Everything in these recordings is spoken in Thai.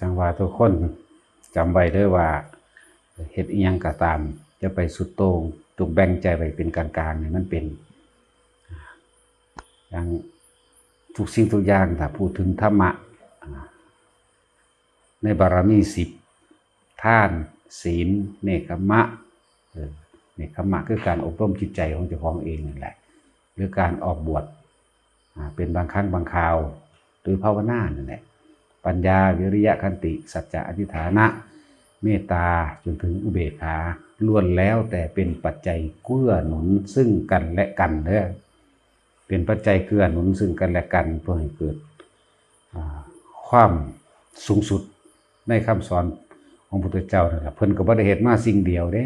จังว่าทุกคนจำไว้ด้วยว่าเฮ็ดอียังก็ตาม จะไปสุดโต่งจงแบ่งใจไปเป็นกลางๆนี่มันเป็นอย่างทุกสิ่งทุกอย่างถ้าพูดถึงธรรมะ ในบารมีสิบท่านศีลเนกขมะเนกขมะคือการอบรมจิตใจของเจ้าของเองนั่นแหละหรือการออกบวชเป็นบางครั้งบางคราว หรือภาวนานั่นแหละ ปัญญาวิริยะขันติสัจจะอธิฐานะ เมตตาจนถึงอุเบกขาล้วนแล้วแต่เป็นปัจจัยเกื้อหนุนซึ่งกันและกันเด้อเป็นปัจจัยเกื้อหนุนซึ่งกันและกันเพื่อให้เกิดความสูงสุดในคำสอนของพระพุทธเจ้านั่นแหละเพิ่นก็บ่ได้เฮ็ดมาสิ่งเดียวเด้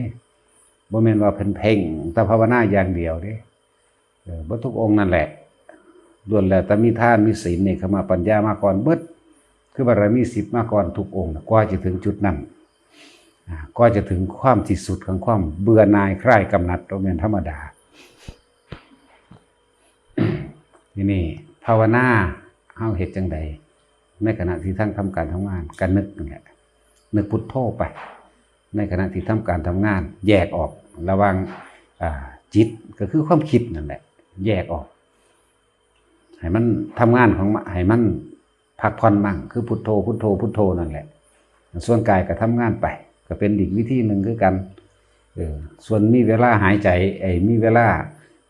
บ่แม่นว่าเพิ่นเพ่งแต่ภาวนาอย่างเดียวเด้บ่ทุกองค์นั่นแหละล้วนแล้วแต่มีทานมีศีลนี่เข้ามาปัญญามาก่อนเบิด คือบารมีสิบมาก่อนทุกองค์กว่าจะถึงจุดนั้นก็จะถึงความที่สุดของความเบื่อหน่ายคลายกำนัดเรเป็นธรรมดาทีนี่ภาวนาเฮาเฮ็ดจังใดในขณะที่ทั้งทำการทำงานกันนึกเนั่นแหละนึกพุทโธไป ในขณะที่ทำการทำงาน แยกออกระว่างจิตก็คือความคิดนั่นแหละ แยกออกให้มันทำงานของให้มัน พักผ่อนมั่งคือพุทโธพุทโธพุทโธนั่นแหละ ส่วนกายก็ทำงานไป ก็เป็นอีกวิธีหนึ่งคือกันเออส่วนมีเวลาหายใจไอ้มีเวลา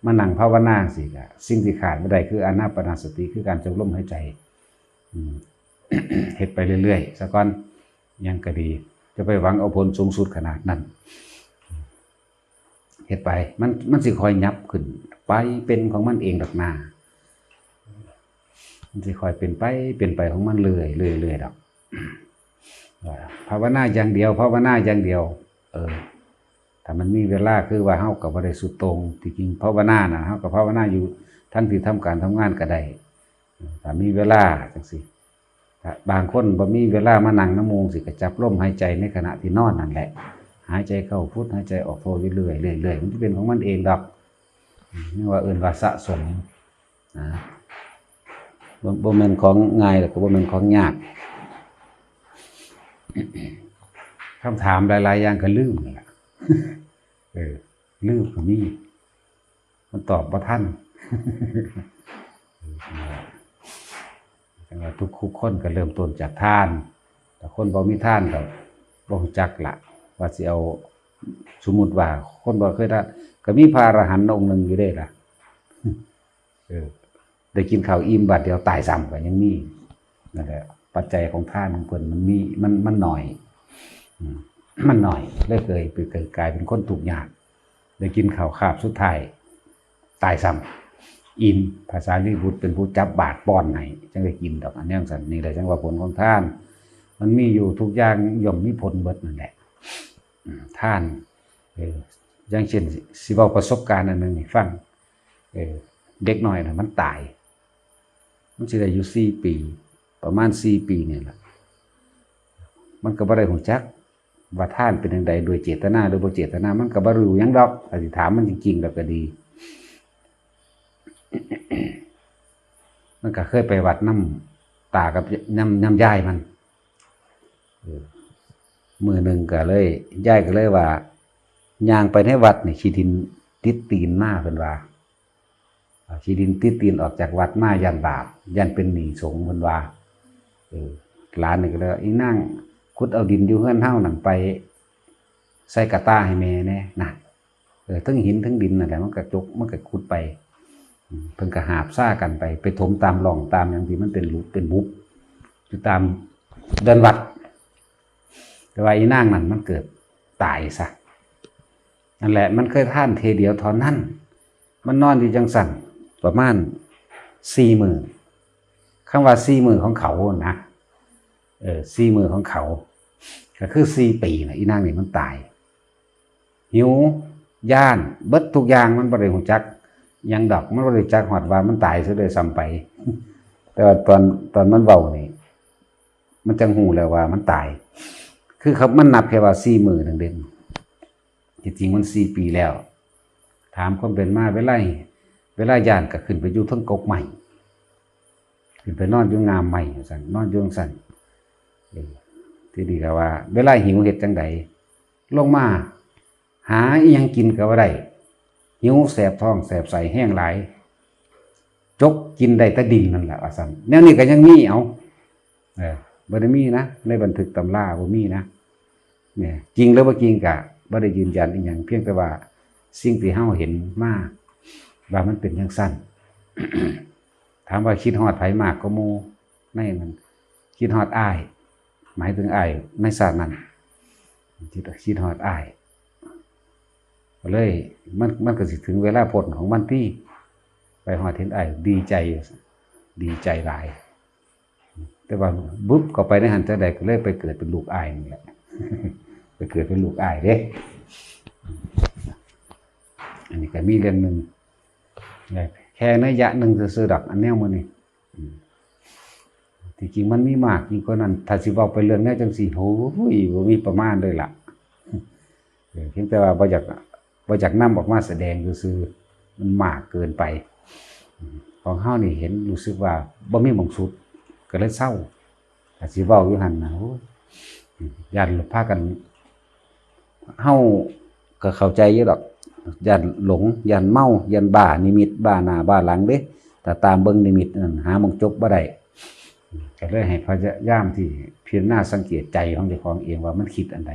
มานั่งภาวนาสิกะสิ่งที่ขาดไม่ได้คืออานาปานสติคือการจงลมหายใจเฮ็ดไปเรื่อยๆสะก่อนยังก็ดี จะไปหวังเอาผลสูงสุดขนาดนั้นเฮ็ดไปมันมันสิคอยยับขึ้น ไปเป็นของมันเองดอกหนา มันสิคอยเป็นไปเป็นไปของมันเรื่อยเรื่อยเรื่อยดอกว่าภาวนาอย่างเดียวภาวนาอย่างเดียว เออถ้ามันมีเวลาคือว่าเฮากับบ่ได้สุดตรงที่จริงภาวนานะเฮากับภาวนาอยู่ทั้งที่ทำการทำงานก็ได้ถ้ามีเวลาจังซี่ถ้าบางคนบ่มีเวลามานั่งน้ำมูกสิก็จับลมหายใจในขณะที่นอนนั่นแหละ หายใจเข้าพุทหายใจออกโทเรื่อยๆเรื่อยๆมันจะเป็นของมันเองดอกนี่ว่าเอิ้นว่าสะสมนะ บ่บ่แม่นของง่ายแล้วก็บ่แม่นของยากคำถามหลาย ๆ อย่างก็ลืมแหละเออลืมก็มีมันตอบบ่าทันจังว่าทุกคนก็เริ่มต้นจากท่าน แต่คนบ่มีท่านก็บ่จักละว่าสิเอาสมมุติว่า คนบ่เคยทานก็มีพระอรหันต์องค์หนึ่งอยู่เด้ล่ะเออ ได้กินข้าวอิ่มบาดเดียวตายซ้ำก็ยังมีนั่นแหละปัจจัยของท่านของเพิ่นมันมีมันมันหน่อยมันหน่อยเลยเคยไปเกิดกลายเป็นคนถูกข์ยากได้กินข้าวคาบสุดท้ายตายซ้ำอิ่มภาษาลิบุตรเป็นผู้จับบาตรป้อนให้จังได้กินดอกอันนี้สันนี่แหละจังว่าผลของท่าน มันมีอยู่ทุกอย่างย่อมมีผลเบิดนั่นแหละท่านเออย่างเช่นสิสิเว้าประสบการณ์อันหนึงฟังเออเด็กน้อยน่ะมันตาย มันสิได้อยู่สี่ปี ประมาณสี่ปีเนี่ยแหละมันก็บ่ได้หูจักว่าท่านเป็นจังใดโดยเจตนาหรือบ่เจตนา มันก็บ่รู้ยังดอกอธิษฐานมันจริงๆแล้วก็ดี มันก็เคยไปวัดน้ำตากับน้ำน้ำยายมันมือหนึ่งก็เลยยายก็เลยว่าย่างไปในวัดนี่ขี้ดินติดตีนมาเพิ่นว่า ขีดินติดตีนออกจากวัดมายันบาปยันเป็นหนีสงฆ์เพิ่นว่าหลานนี่ก็เลยอีนั่งขุดเอาดินอยู่เฮือนเฮานั่นไป ใส่กระตาให้แม่แน่น่ะเออทั้งหินทั้งดินนั่นแหละมันก็จกมันก็ขุดไปเพิ่นก็หาบซ่ากันไป ไปถมตามหล่องตามอย่างที่มันเป็นหลุมเป็นบุบอยู่ตามเดินวัด แต่ว่าอีนางนั่นมันเกิดตายซะนั่นแหละมันเคยท่านเทเดียวท่านั้นมันนอนอยู่จังสั่น ประมาณสี่มือคำว่าสี่มือของเขานะเออสี่มือของเขา ก็คือสี่ปีนะอีนางนี่มันตาย หิวย่านเบิดทุกอย่างมันบริหูจัก ยังดอกมันบริจักหอดว่ามันตายซะเลยซ้ำไป แต่ว่าตอนตอนมันเบานี่มันจังหูแล้วว่ามันตาย คือเขามันนับแค่ว่าสี่มือหนึ่งเด่นจริงๆมันสี่ปีแล้ว ถามความเป็นมาเวลา เวลาย่านก็ขึ้นไปอยู่ทั้งกกใหม่ขึ้นไปนอนอยู่งามใหม่สั่นนอนอยู่สั่นที่นี่ก็ว่า เวลาหิวเห็ดจังใดลงมา หาอีหยังกินก็บ่าได้หิวแสบท้องแสบใส่แห้งหลาย จกกินได้แต่ดินนั่นแหละว่าซั่นแนวนี้ก็ยังมีเอาเออบ่ได้มีนะในบันทึกตำราบ่มีนะเนี่ยจริงหรือบ่จริงก็บ่ได้ยืนยันอีหยังเพียงแต่ว่า สิ่งที่เฮาเห็นมา ว่ามันเป็นจังซั่นถามว่าคิดฮอดไผมากก็มู่ในมัน คิดฮอดอาย หมายถึงอายในศาสตร์นั้นคิดคิดฮอดอายเลยมันมันก็สิถึงเวลาผลของมันที่ไปฮอดเห็นอ้ายดีใจดีใจหลาย แต่ว่าบุ๊บก็ไปในหันจะใดก็เลยไปเกิดเป็นลูกอ้ายนี่แหละไปเกิดเป็นลูกอ้ายเด้ อันนี้ก็มีเรื่องหนึ่ง แค่นัยยะหนึ่งซื่อดอกอันแนวมันนี่ที่จริงมันมีมากยิ่งกว่านั้นถ้าสิบอกไปเรื่องแนวจังสี่โอ้ยบ่มีประมาณเลยล่ะเพียงแต่ว่าบ่อยากบ่อยากนำออกมาแสดงซื่อมันมากเกินไป ของเฮานี่เห็นรู้สึกว่าบ่มีหม่องสุดก็เลยเศร้าถ้าสิเว้าอยู่หั่นนะโอ้ยญาติพากันเฮาก็เข้าใจอยู่ดอก ยันหลงยันเมายันบ้านิมิตบ้าหน้าบ้าหลังเด้แต่ตามเบิ่งนิมิตนั่นหามองจบบ่ได้ก็เลยให้พยายามที่เพียรหน้าสังเกตใจของเจ้าของเองว่ามันคิดอันใด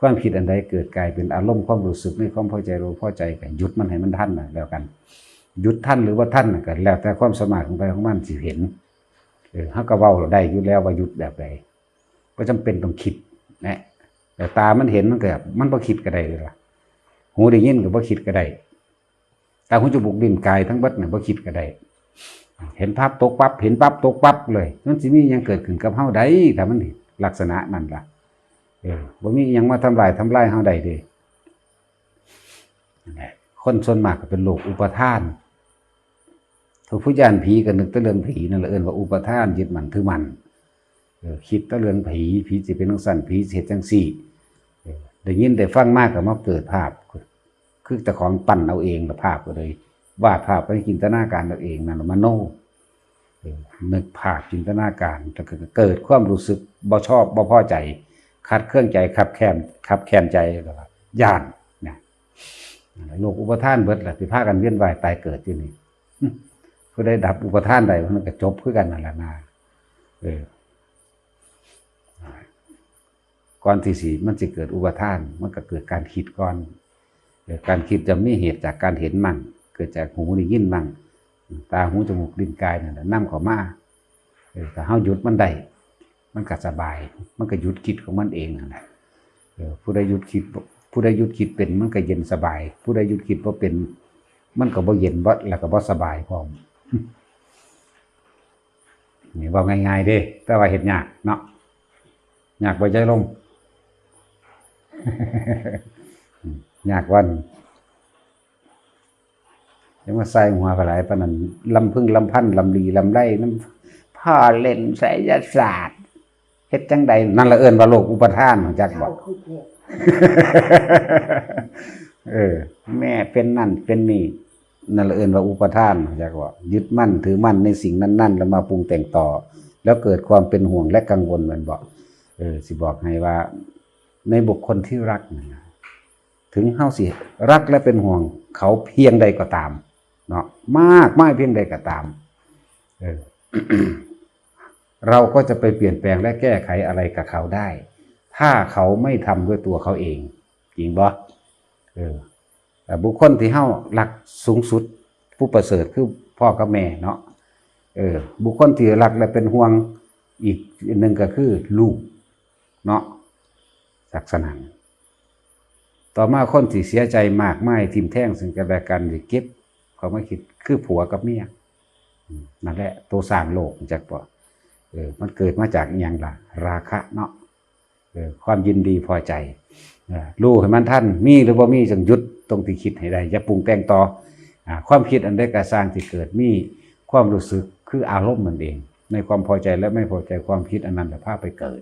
ความคิดอันใดเกิดกลายเป็นอารมณ์ความรู้สึกในความพอใจรู้พอใจกันหยุดมันให้มันทันนะแล้วกันหยุดทันหรือว่าทันน่ะก็แล้วแต่ความสมารถของไปของมันสิเห็นเออฮาก็เว้าได้อยู่แล้วว่าหยุดแบบใดบ่จำเป็นต้องคิดนะแต่ตามันเห็นมันเก็มันบ่คิดก็ได้เลยล่ะ หูได้ยินก็บ่คิดก็ได้ตาหูจมูกลิ้นกายทั้งบัดน่ะบ่คิดก็ได้ เห็นภาพตกปั๊บเห็นปั๊บตกปั๊บเลยมันสิมียังเกิดขึ้นกับเฮาได้ถ้ามันลักษณะนั่นล่ะเออบ่มียังมาทำลายทำลายเฮาได้เด้นั่นแหละคนส่วนมากก็เป็นโรคอุปทานถ้าผู้ยานผีก็นึกต่เรื่องผีนั่นแหละเอิ้นว่าอุปทานยึดมั่นถือมั่นเออคิดต่เรื่องผีผีสิเป็นจังซั่นผีสิเฮ็ดจังซี่ได้ยินได้ฟังมากก็มาเกิดภาพ คือแต่ของปั่นเอาเองละภาพก็เลยวาดภาพไปจินตนาการเอาเองนั่นมโนเออนึกภาพจินตนาการแล้วก็เกิดความรู้สึกบ่ชอบบ่พอใจคัดเครื่องใจขับแค้นขับแค้นใจแล้วก็ย่านนะโลกอุปทานเบิดละที่พากันเวียนว่ายตายเกิดอยู่นี่ผู้ใดดับอุปทานใดมันก็จบคือกันนั่นแหละนะเออก่อนที่สีมันจะเกิดอุปทาน มันก็เกิดการคิดก่อน การคิดจะมีเหตุจากการเห็นมั่ง เกิดจากหูได้ยินมั่ง ตาหูจมูกลิ้นกายนั่นแหละนั่เข้ามาแต่เฮาหยุดมันได้มันก็สบาย มันก็หยุดคิดของมันเองนั่นแหละผู้ใดหยุดคิดผู้ใดหยุดคิดเป็นมันก็เย็นสบาย ผู้ใดหยุดคิดว่าเป็น มันก็บ่เย็นบ่แล้วก็บ่สบายพร้อมนี่ว่าง่ายๆเด้แต่ว่าเฮ็ดยากเนาะยากบ่ใจลง ยากวันยังมาใส่หัวกระไรปานนั้นลำพึ่งลำพันธ์ลำลีลำไรน้ำพ่อเล่นไสยศาสตร์เฮ็ดจังใดนั่นละเอิ้นว่าโลกอุปทานของจักบ่เข้าคือเทพเออ แม่เป็นนั่นเป็นนี่นั่นละเอิ้นว่าอุปทานของจักบ่ยึดมั่นถือมั่นในสิ่งนั้นๆแล้วมาปรุงแต่งต่อ แล้วเกิดความเป็นห่วงและกังวลเหมือนบอกเออ สิบอกให้ว่า ในบุคคลที่รักนะ ถึงเฮาสิรักและเป็นห่วง เขาเพียงใดก็ตามเนาะมากไม่เพียงใดก็ตามเออเราก็จะไปเปลี่ยนแปลงและแก้ไขอะไรกับเขาได้ ถ้าเขาไม่ทำด้วยตัวเขาเอง จริงบ่เออบุคคลที่เฮารักสูงสุด ผู้ประเสริฐคือพ่อกับแม่เนาะเออบุคคลที่รักและเป็นห่วงอีกหนึ่งก็คือลูกเนาะศักษนัน ต่อมาคนที่เสียใจมากไม่ทิมแท่งซึ่งกันและกันสิเก็บเขาไม่คิดคือผัวกับเมียมนั่นแหละตัวสร้างโลกจากปอเออมันเกิดมาจากอย่างล่ะ ราคะเนาะเออความยินดีพอใจรู้ให้มันท่านมีหรือว่ามีจังยุดตรงที่คิดให้ได้อย่าปรุงแต่งต่ออความคิดอันใดกระสร้างที่เกิดมีความรู้สึกคืออารมณ์มันเอง ในความพอใจและไม่พอใจความคิดอันนั้นแต่ภาพไปเกิด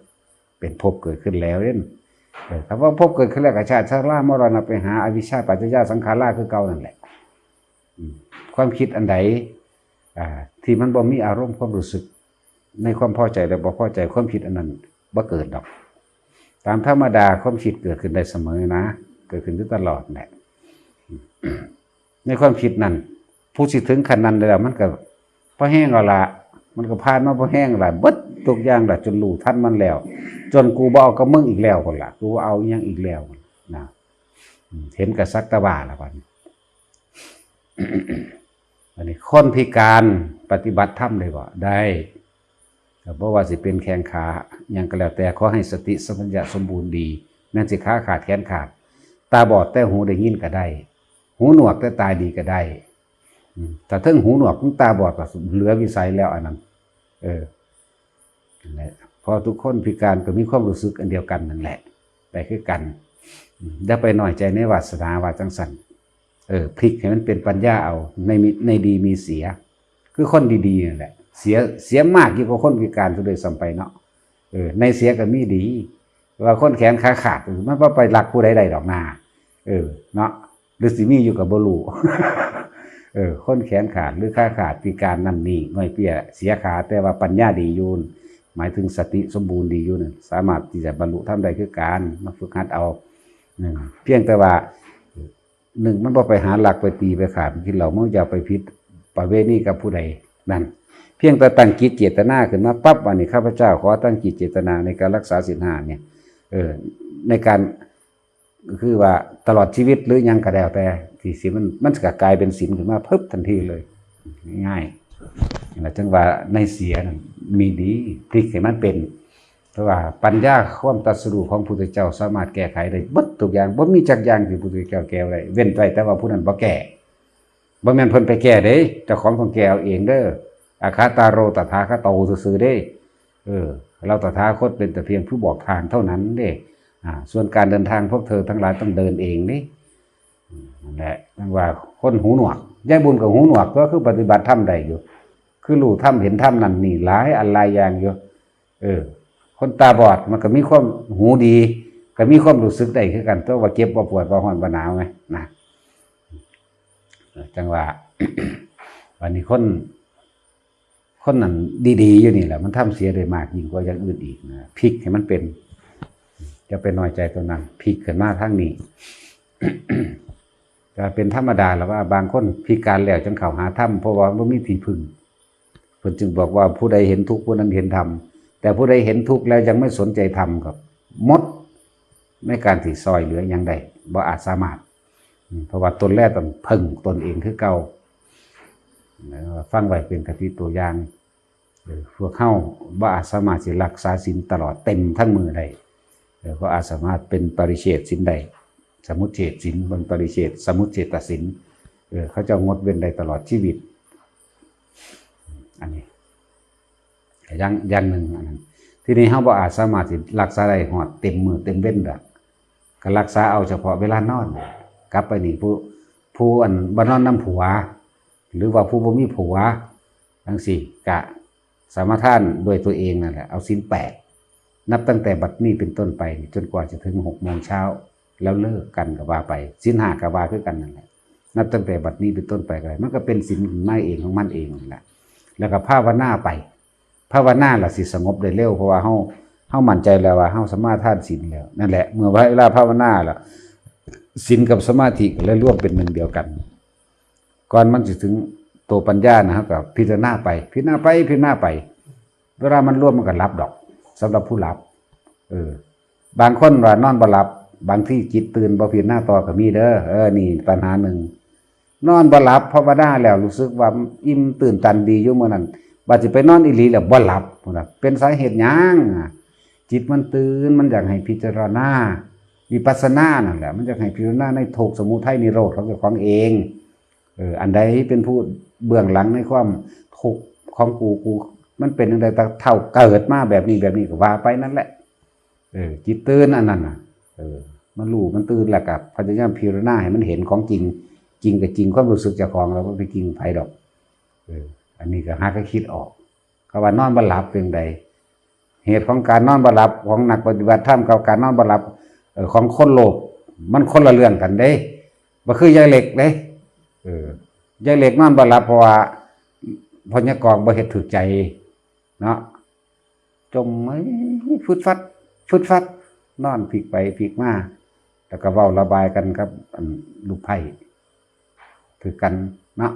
เป็นภพเกิดขึ้นแล้วเด่น เออถ้าว่าภพเกิดขึ้นแล้วกับชาติชาติล่ามรณะไปหาอวิชชาปัจจยาสังขาราคือเก่านั่นแหละความคิดอันใดที่มันบ่มีอารมณ์ความรู้สึก ในความพอใจและบ่พอใจความคิดอันนั้นบ่เกิดดอก ตามธรรมดาความคิดเกิดขึ้นได้เสมอนะ เกิดขึ้นตลอดแหละในความคิดนั้นผู้สิถึงขั้นนั้นแล้วมันก็พอแห้งเอาละ มันก็ผ่านมาพอแห้งหละเบิดทุกอย่างหละจนรู้ทันมันแล้ว จนกูบ่เอากับมึงอีกแล้วคนละกูเอาอหยังอีกแล้วนะอืมเห็นกับสักตะบ่าละบันอันนี้คนพิการปฏิบัติธรรมเลยบ่ได้ก็บ่ว่าสิเป็นแข้งขาหยังก็แล้วแต่ขอให้สติสัมปชัญญะสมบูรณ์ดีแม้นสิขาขาดแขนขาด ตาบอดแต่หูได้ยินก็ได้ หูหนวกแต่ตาดีก็ได้แต่ถึงหูหนวกถึงตาบอดก็เหลือวิสัยแล้วอันนั้น เออนั่นแหละพอทุกคนพิการก็มีความรู้สึกอันเดียวกันนั่นแหละแต่คือกันอย่าไปหน่อยใจในวาสนาวาจังสันเออพลิกให้มันเป็นปัญญาเอาในในดีมีเสีย คือคนดีๆนั่นแหละ เสียเสียมากยิ่งกว่าคนพิการซะเลยซ้ำไปเนาะเออในเสียก็มีดี ว่าคนแขนขาขาดมันว่าไปรักผู้ใดๆดอกนาเออ เนาะหรือสิมีอยู่กับบลู เออคนแขนขาดหรือขาขาดพิการนั่นนี่ง่อยเปียเสียขาแต่ว่าปัญญาดีอยูนหมายถึงสติสมบูรณ์ดีอยู่นั่นสามารถที่จะบรรลุทำได้คือการมาฝึกหัดเอาเพียงแต่ว่าหนึ่งมันบ่ไปหาหลักไปตีไปขาดที่เราเมื่ออย่าไปพิษประเวณีกับผู้ใดนั่น เพียงแต่ตั้งจิตเจตนาขึ้นมาปั๊บวันนี้ข้าพเจ้าขอตั้งจิตเจตนาในการรักษาศีลห้าเนี่ยเออในการคือว่าตลอดชีวิตหรือยังก็แล้วแต่ ที่ศีลมันมันก็กลายเป็นศีลขึ้นมาเพิ่ทันทีเลย ง่ายๆนั่นแหละจังว่าในเสียนั่นมีดีพลิกให้มันเป็น เพราะว่าปัญญาความตรัสรู้ของพุทธเจ้าสามารถแก้ไขได้บดทุกอย่างบ่มีจักอย่างที่พุทธเจ้าแก้ได้เว้นไว้แต่ว่าผู้นั้นบ่แก้บ่แม่นเพิ่นไปแก้เด้เจ้าของต้องแก้เอาเองเด้ออาคาตาโรตถาคโตซื่อๆเด้ เออ เราตถาคตเป็นแต่เพียงผู้บอกทางเท่านั้นเด้อ่าส่วนการเดินทางพวกเธอทั้งหลายต้องเดินเองนี่ นั่นแหละนั่นว่าคนหูหนวกยายบุญกับหูหนวกก็คือปฏิบัติธรรมได้อยู่ คือรู้ธรรมเห็นธรรมนั่นนี่หลายอันหลายอย่างอยู่ เออ คนตาบอดมันก็มีความหูดี ก็มีความรู้สึกได้คือกันตัวว่าเจ็บว่าปวดว่าร้อนว่าหนาวไงนะจังว่าวันนี้คนคนนั้นดีๆอยู่นี่แหละมันทำเสียได้มากยิ่งกว่าอย่างอื่นอีกนะพลิกให้มันเป็น จะเป็นน้อยใจตรงนั้นพลิกขึ้นมาทั้งนี้ ก็เป็นธรรมดาแล้วว่า บางคนพิการแล้วจังเข้าหาธรรมเพราะว่าไม่มีที่พึ่งเพิ่นจึงบอกว่าผู้ใดเห็นทุกข์ผู้นั้นเห็นธรรมแต่ผู้ใดเห็นทุกข์แล้วยังไม่สนใจธรรมกับมดในการที่ซอยเหลือยังได้บ่อาจสามารถ เพราะว่าตนแรกต้องพึ่งตนเองคือเก่าฟังไว้เป็นกติตัวอย่างพวกเข้าว่าอาจสามารถสิรักษาศีลตลอดเต็มทั้งมือได้เออก็อาจสามารถเป็นปริเฉดศีลได้ สมุทเฉดศีลบนปริเฉดสมุทเฉตศีลเออเขาจะงดเว้นได้ตลอดชีวิต อันนี้อย่างอย่างหนึ่งอันนั้นทีนี้เขาบ่อาจสามารถสิรักษาได้หอดเต็มมือเต็มเว้นดอกก็รักษาเอาเฉพาะเวลานอน กลับไปนี่ผู้ผู้อันบนอนน้ำผัว หรือว่าผู้บ่มีผัวทั้งสี่กะสามารถท่านด้วยตัวเองนั่นแหละเอาสินแปดนับตั้งแต่บัดนี้เป็นต้นไป จนกว่าจะถึงหกโมงเช้า แล้วเลิกกันกับว่าไปสินหากับว่าคือกันนั่นแหละนับตั้งแต่บัดนี้เป็นต้นไปก็ได้มันก็เป็นสินของมันเองของมันเองนั่นแหละแล้วก็ภาวนาไปภาวนาล่ะสิสงบได้เร็วเพราะว่าเฮาเฮามั่นใจแล้วว่าเฮาสามารถท่านสินแล้วนั่นแหละ เมื่อเวลาภาวนาล่ะสินกับสมาธิก็เลยร่วมเป็นหนึ่งเดียวกัน ก่อนมันจะถึงตัวปัญญานะครับกับพิจารณาไป พิจารณาไปพิจารณาไป เวลามันร่วมมันก็รับดอกสำหรับผู้รับเออบางคนว่านอนบ่หลับ บางที่จิตตื่นบ่พิจารณาต่อก็มีเด้อเออนี่ปัญหาหนึ่งนอนบ่หลับเพราะว่าได้แล้วรู้สึกว่าอิ่มตื่นตันดีอยู่เมื่อนั้นบัดสิไปนอนอีหลีแล้วบ่หลับนะเป็นสาเหตุยังจิตมันตื่นมันอยากให้พิจารณาวิปัสสนานั่นแหละ มันอยากให้พิจารณาในโทกสมุทัยนิโรธของเจ้าของเองเอออันใดเป็นผู้เบื้องหลังในความทุกข์ของกูกู มันเป็นอะไรแต่เท่าเกิดมาแบบนี้แบบนี้ก็ว่าไปนั่นแหละเออจิตตื่นอันนั้นน่ะ มันรู้มันตื่นแล้วกับพยายามพิจารณาให้มันเห็นของจริง จริงกับจริงความรู้สึกจ้าของเราก็ไปจริงไผดอกอันนี้ก็หาก็คิดออกเขาว่านอนบ่หลับเป็นใด เหตุของการนอนบ่หลับของหนักปฏิบัติธรรมกับการนอนบ่หลับของคนโลกมันคนละเรื่องกันเด้บ่คือยายเหล็กเด้ยายเหล็กนอนบ่หลับเพราะว่าพญากองบ่เฮ็ดถูกใจ เนาะจมไอ้ฟึดฟัดฟึดฟัด นอนพลิกไปพลิกมาแล้วก็เว้าระบายกันครับลูกไผ่คือกันเนาะ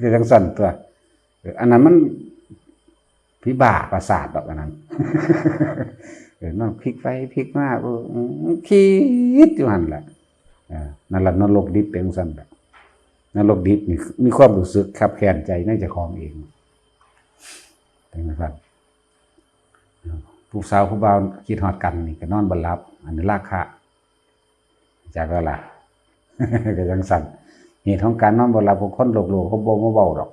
คือจังสั่นตัวอันนั้นมันพิบาประสาทดอกอันนั้นเออนอนพลิกไปพลิกมาเออคิดอยู่หันแหละอ่านั่นแหละนรกดิบเป็นจังสั่นแหละนรกดิบนี่มีความรู้สึกขับแค้นใจในเจ้าของเองเป็นไงครับ ผู้สาวผู้บ่าวคิดฮอดกันนี่ก็นอนบ่หลับ อันนี้ราคาจากแล้วล่ะก็จังสั่นเหตุของการนอนบ่หลับของคนโลกโลกเขาบ่มาเว้าดอก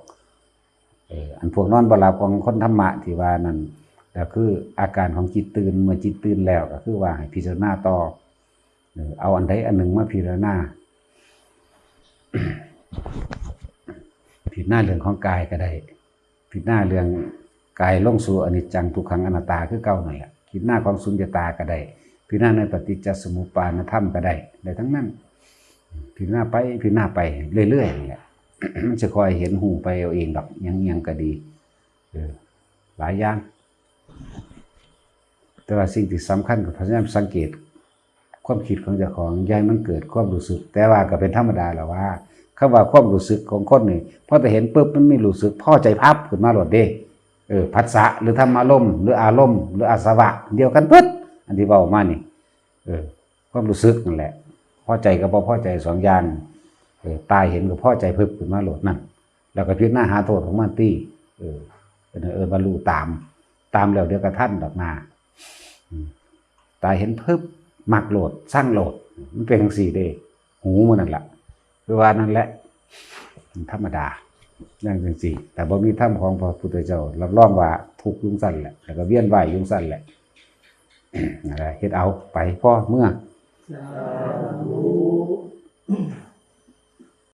เอออันพวกนอนบ่หลับของคนธรรมะที่ว่านั่นก็คืออาการของจิตตื่นเมื่อจิตตื่นแล้วก็คือว่าให้พิจารณาต่อเออเอาอันใดอันหนึ่งมาพิจารณาผิดหน้าเรื่องของกายก็ได้ผิดหน้าเรื่อง กายล่องสู่อนิจจังทุกขังอนัตตาคือเก่าหน่อยอะผิดหน้าของสุญญตาก็ได้ผิดหน้าในปฏิจจสมุปบาทธรรมก็ได้ได้ทั้งนั้นผิดหน้าไปผิดหน้าไปเรื่อยๆเนี่ยมันจะคอยเห็นหูไปเอาเองดอกยังยังก็ดีหลายอย่าง แต่ว่าสิ่งที่สำคัญก็พยายามสังเกต ความคิดของเจ้าของยายมันเกิดความรู้สึก แต่ว่าก็เป็นธรรมดาและว่าคำว่าความรู้สึกของคนนี่พอแต่เห็นปุ๊บมันไม่รู้สึกพ่อใจพับขึ้นมาหลดเด้ เออผัสสะหรือธรรมอารมณ์หรืออารมณ์หรืออาสวะ เดียวกันปึ๊ดอันที่เว้ามานี่เออความรู้สึกนั่นแหละพอใจกับบ่พอใจสองอย่างเออตายเห็นกับพอใจเพิ่มขึ้นมาโหลดนั่นแล้วก็พิจารณาหาโทษของมันตี้เออเป็นเออบรรลุตาม ตามแล้วเดียวกับท่านดอกนาตายเห็นเพิ่มมักโหลดสร้างโหลด มันเป็นทั้งสี่เด้หูมันนั่นแหละคือว่านั่นแหละธรรมดา นั่นจังสี่ แต่บ่มีถ้ำของพระพุทธเจ้ารับรองว่าทุกยุ่งสั้นแหละแล้วก็เวียนไหวยุ่งสั้นแหละอะไรเฮ็ดเอาไปพ่อเมื่อ